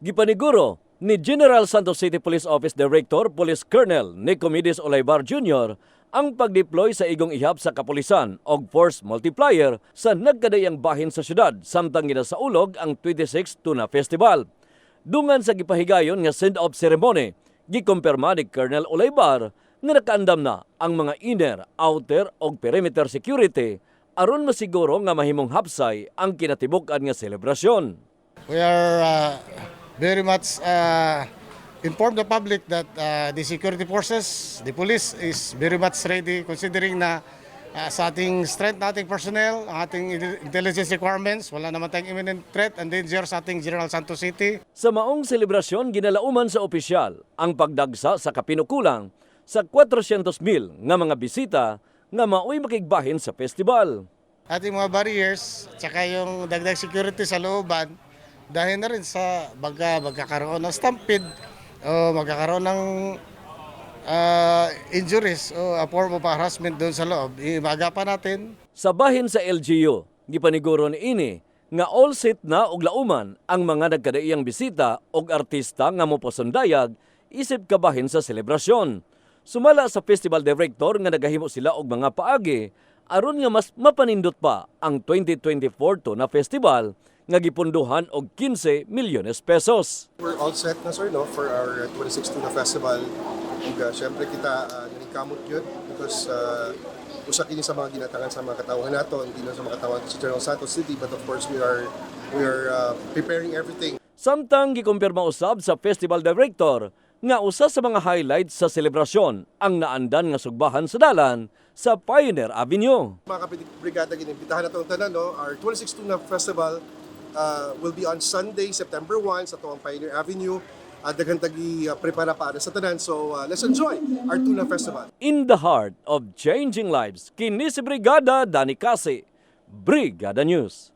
Gipaniguro ni General Santos City Police Office Director Police Colonel Nicomedes Olaybar Jr. ang pagdeploy sa igong ihap sa kapulisan og force multiplier sa nagkadayang bahin sa syudad samtang ginasaulog ang 26 Tuna Festival. Dungan sa gipahigayon nga send-off ceremony, gikumpirma ni Colonel Olaybar nga nakaandam na ang mga inner, outer ug perimeter security aron masiguro nga mahimong hapsay ang kinatibuk-an nga selebrasyon. We are uh, very much uh, inform the public that uh, the security forces, the police is very much ready considering na uh, sa ating strength na ating personnel, ang ating intelligence requirements, wala naman tayong imminent threat and danger sa ating General Santos City. Sa maong selebrasyon, ginalauman sa opisyal ang pagdagsa sa kapinukulang sa 400,000 nga mga bisita nga maoy makigbahin sa festival. Ating mga barriers, tsaka yung dagdag security sa looban, dahil na rin sa baga, magkakaroon ng stampede o magkakaroon ng uh, injuries o a form of harassment doon sa loob, imagapan natin. Sa bahin sa LGU, gipaniguro ni ini nga all set na og lauman ang mga nagkadaiyang bisita og artista nga mopasundayag isip kabahin sa selebrasyon. Sumala sa festival director nga nagahimo sila og mga paagi aron nga mas mapanindot pa ang 2024 to na festival nga gipunduhan og 15 milyones pesos. We're all set na sir no for our 2016 na festival. Ug uh, syempre kita uh, nanikamot yun because uh, usa kini sa mga ginatangan sa mga katawhan nato, hindi lang sa mga katawhan sa General Santos City but of course we are we are uh, preparing everything Samtang gikumpirma usab sa festival director nga usa sa mga highlights sa selebrasyon ang naandan nga sugbahan sa dalan sa Pioneer Avenue. mga kabrigada ginibitahan nato ang tanan no our 2016 na festival uh, will be on Sunday September 1 sa tuwang Pioneer Avenue. At daghang tagi uh, prepara para sa tanan. So uh, let's enjoy our Tuna Festival. In the heart of changing lives, kini si Brigada Dani Kasi, Brigada News.